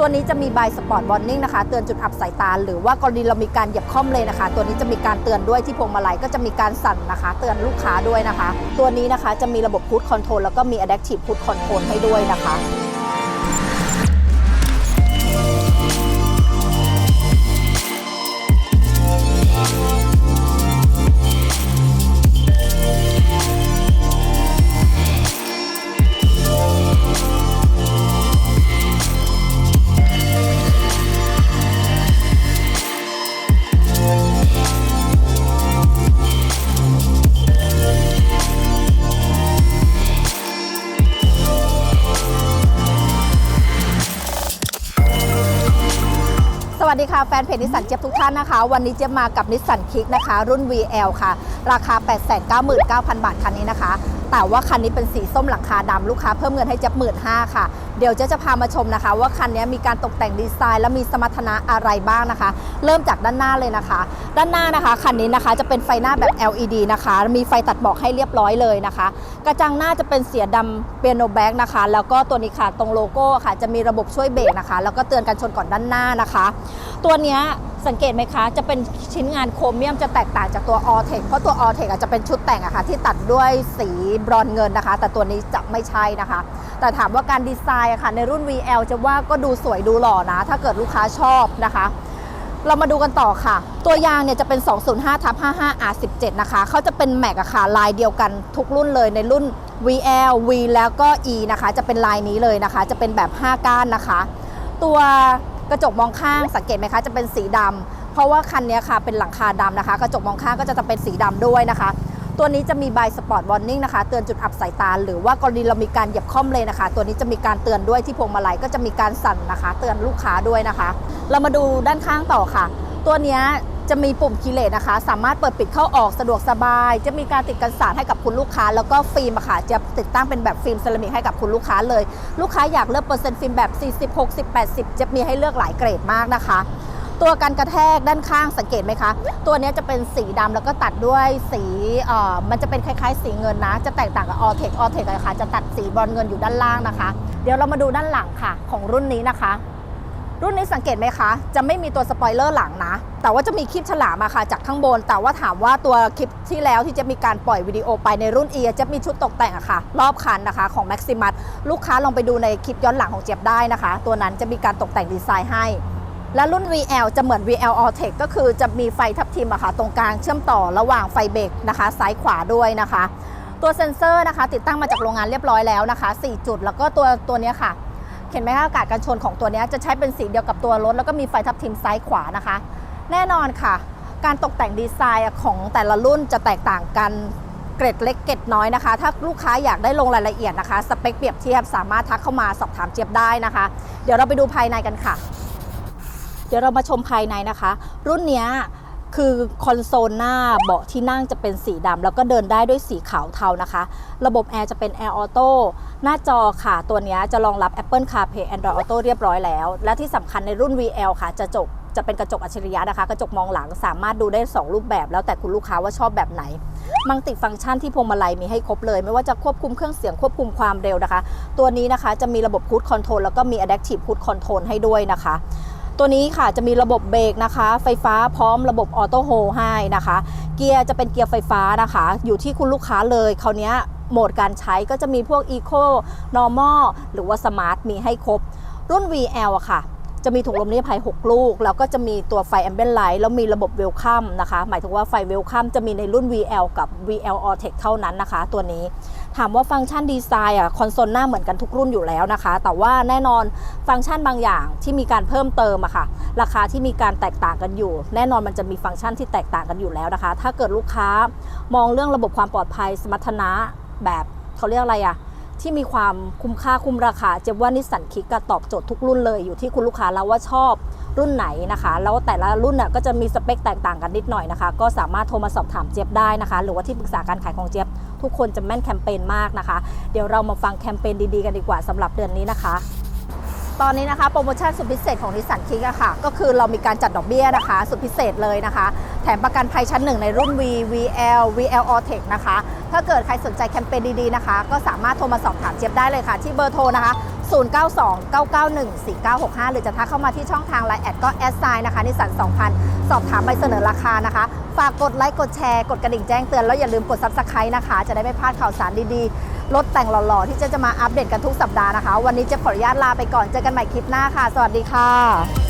ตัวนี้จะมีใบสปอร์ตวอร์นิ่งนะคะ เตือนจุดอับสายตา หรือว่ากรณีเรามีการเหยียบค่อมเลยนะคะ ตัวนี้จะมีการเตือนด้วยที่พวงมาลัยก็จะมีการสั่นนะคะ เตือนลูกค้าด้วยนะคะ ตัวนี้นะคะจะมีระบบพุทคอนโทรลแล้วก็มี Adaptive Push Control ให้ด้วยนะคะ วัสดีค่ะแฟนเพจนิสสันเจี๊ยบทุกท่านนะคะ วันนี้เจี๊ยบมากับนิสสันคิกนะคะ รุ่น VL ค่ะ ราคา 899,000 บาทคันนี้นะคะแต่ว่าคันนี้เป็นสีส้มหลังคาดำลูกค้าเพิ่มเงินให้เจี๊ยบหมื่นห้าค่ะ เดี๋ยวเจ๊จะพามาชมนะคะ ว่าคันนี้มีการตกแต่งดีไซน์ และมีสมรรถนะอะไรบ้างนะคะ เริ่มจากด้านหน้าเลยนะคะ ด้านหน้านะคะคันนี้นะคะจะเป็นไฟหน้าแบบ LED นะคะ มีไฟตัดหมอกให้เรียบร้อยเลยนะคะ กระจังหน้าจะเป็นเสียดำเปียโนแบ็กนะคะ แล้วก็ตัวนี้ค่ะตรงโลโก้ค่ะ จะมีระบบช่วยเบรกนะคะ แล้วก็เตือนการชนก่อนด้านหน้านะคะ ตัวเนี้ย สังเกตไหมคะ จะเป็นชิ้นงานโครเมียมจะแตกต่างจากตัว a l t e c เพราะตัว a l t e c จะเป็นชุดแต่งอะค่ะที่ตัดด้วยสีบรอนเงินนะคะ แต่ตัวนี้จะไม่ใช่นะคะ แต่ถามว่าการดีไซน์อะค่ะในรุ่น VL จะว่าก็ดูสวยดูหล่อนะ ถ้าเกิดลูกค้าชอบนะคะ เรามาดูกันต่อค่ะ ตัวยางเนี่ยจะเป็น 205ทับ55 R17 นะคะเขาจะเป็นแม็กอะค่ะลายเดียวกันทุกรุ่นเลยในรุ่น VL V แล้วก็ E นะคะ จะเป็นลายนี้เลยนะคะ จะเป็นแบบ 5 ก้านนะคะ ตัว กระจกมองข้างสังเกตไหมคะจะเป็นสีดำเพราะว่าคันนี้ค่ะเป็นหลังคาดำนะคะ กระจกมองข้างก็จะเป็นสีดำด้วยนะคะ ตัวนี้จะมีใบสปอร์ตวอร์นิ่งนะคะ เตือนจุดอับสายตา หรือว่ากรณีเรามีการเหยียบค่อมเลยนะคะ ตัวนี้จะมีการเตือนด้วยที่พวงมาลัยก็จะมีการสั่นนะคะ เตือนลูกค้าด้วยนะคะ เรามาดูด้านข้างต่อค่ะ ตัวนี้ จะมีปุ่มคีย์เลสนะคะ สามารถเปิดปิดเข้าออกสะดวกสบาย จะมีการติดกันสารให้กับคุณลูกค้า แล้วก็ฟิล์มอะค่ะจะติดตั้งเป็นแบบฟิล์มเซรามิกให้กับคุณลูกค้าเลย ลูกค้าอยากเลือกเปอร์เซ็นต์ฟิล์มแบบ 40 60 80 จะมีให้เลือกหลายเกรดมากนะคะ ตัวกันกระแทกด้านข้างสังเกตไหมคะ ตัวนี้จะเป็นสีดำแล้วก็ตัดด้วยสีเอ่อมันจะเป็นคล้ายๆ สีเงินนะ จะแตกต่างกับออเทคออเทคอะค่ะจะตัดสีบอนซ์เงินอยู่ด้านล่างนะคะ เดี๋ยวเรามาดูด้านหลังค่ะ ของรุ่นนี้นะคะ รุ่นนี้สังเกตไหมคะ จะไม่มีตัวสปอยเลอร์หลังนะ แต่ว่าจะมีคลิปฉลามอะค่ะจากข้างบน แต่ว่าถามว่าตัวคลิปที่แล้วที่จะมีการปล่อยวิดีโอไปในรุ่น E จะมีชุดตกแต่งอะค่ะ รอบคันนะคะของ Maximus ลูกค้าลองไปดูในคลิปย้อนหลังของเจี๊ยบได้นะคะ ตัวนั้นจะมีการตกแต่งดีไซน์ให้ และรุ่น VL จะเหมือน VL All Tech ก็คือจะมีไฟทับทิมอะค่ะ ตรงกลางเชื่อมต่อระหว่างไฟเบรกนะคะซ้ายขวาด้วยนะคะ ตัวเซ็นเซอร์นะคะ ติดตั้งมาจากโรงงานเรียบร้อยแล้วนะคะ 4 จุด แล้วก็ตัวตัวนี้ค่ะ เห็นไหมคะอากาศกันชนของตัวนี้จะใช้เป็นสีเดียวกับตัวรถ แล้วก็มีไฟทับทิมซ้ายขวานะคะ แน่นอนค่ะ การตกแต่งดีไซน์ของแต่ละรุ่นจะแตกต่างกันเกรดเล็กเกรดน้อยนะคะ ถ้าลูกค้าอยากได้ลงรายละเอียดนะคะ สเปคเปรียบเทียบสามารถทักเข้ามาสอบถามเจี๊ยบได้นะคะ เดี๋ยวเราไปดูภายในกันค่ะ เดี๋ยวเรามาชมภายในนะคะ รุ่นนี้คือคอนโซลหน้าเบาะที่นั่งจะเป็นสีดำแล้วก็เดินได้ด้วยสีขาวเทานะคะ ระบบแอร์จะเป็น Air Auto หน้าจอค่ะ ตัวนี้จะรองรับ Apple CarPlay Android Auto เรียบร้อยแล้ว และที่สำคัญในรุ่น VL ค่ะ จะจบจะเป็นกระจกอัจฉริยะนะคะ กระจกมองหลังสามารถดูได้ 2 รูปแบบ แล้วแต่คุณลูกค้าว่าชอบแบบไหน มังติฟังก์ชันที่พวงมาลัยมีให้ครบเลย ไม่ว่าจะควบคุมเครื่องเสียงควบคุมความเร็วนะคะ ตัวนี้นะคะจะมีระบบ Cruise Control แล้วก็มี Adaptive Cruise Control ให้ด้วยนะคะตัวนี้ค่ะจะมีระบบเบรกนะคะ ไฟฟ้าพร้อมระบบออโต้โฮให้นะคะ เกียร์จะเป็นเกียร์ไฟฟ้านะคะ อยู่ที่คุณลูกค้าเลยคราวนี้ โหมดการใช้ก็จะมีพวก Eco Normal หรือว่า Smart มีให้ครบ รุ่น VL อะค่ะ จะมีถุงลมนิรภัย 6 ลูก แล้วก็จะมีตัวไฟ Ambient Light แล้วมีระบบ Welcome นะคะ หมายถึงว่าไฟ Welcome จะมีในรุ่น VL กับ VL All Tech เท่านั้นนะคะ ตัวนี้ถามว่าฟังก์ชันดีไซน์อะคอนโซลหน้าเหมือนกันทุกรุ่นอยู่แล้วนะคะ แต่ว่าแน่นอนฟังก์ชันบางอย่างที่มีการเพิ่มเติมอะค่ะ ราคาที่มีการแตกต่างกันอยู่ แน่นอนมันจะมีฟังก์ชันที่แตกต่างกันอยู่แล้วนะคะ ถ้าเกิดลูกค้ามองเรื่องระบบความปลอดภัยสมรรถนะ แบบเขาเรียกอะไรอะที่มีความคุ้มค่าคุ้มราคาเจ๊ว่านิสสันคิกก็ตอบโจทย์ทุกรุ่นเลยอยู่ที่คุณลูกค้าแล้วว่าชอบรุ่นไหนนะคะ แล้วแต่ละรุ่นน่ะก็จะมีสเปคแตกต่างกันนิดหน่อยนะคะ ก็สามารถโทรมาสอบถามเจี๊ยบได้นะคะ หรือว่าที่ปรึกษาการขายของเจี๊ยบทุกคนจะแม่นแคมเปญมากนะคะ เดี๋ยวเรามาฟังแคมเปญดีๆกันดีกว่าสำหรับเดือนนี้นะคะ ตอนนี้นะคะโปรโมชั่นสุดพิเศษของนิสสันคิกอะค่ะ ก็คือเรามีการจัดดอกเบี้ยนะคะ สุดพิเศษเลยนะคะ แถมประกันภัยชั้นหนึ่งในรุ่น V VL VL All Tech นะคะ ถ้าเกิดใครสนใจแคมเปญดีๆนะคะ ก็สามารถโทรมาสอบถามเจี๊ยบได้เลยค่ะ ที่เบอร์โทรนะคะ 0929914965 หรือจะทักเข้ามาที่ช่องทางไลน์แอดก็แอดไซน์นะคะนิสสัน2,000 สอบถามใบเสนอราคานะคะ ฝากกดไลค์กดแชร์กดกระดิ่งแจ้งเตือนแล้วอย่าลืมกด Subscribe นะคะ จะได้ไม่พลาดข่าวสารดีๆ รถแต่งหล่อๆ ที่เจะจะมาอัปเดตกันทุกสัปดาห์นะคะ วันนี้เจะขออนุญาตลาไปก่อนเจอกันใหม่คลิปหน้าค่ะ สวัสดีค่ะ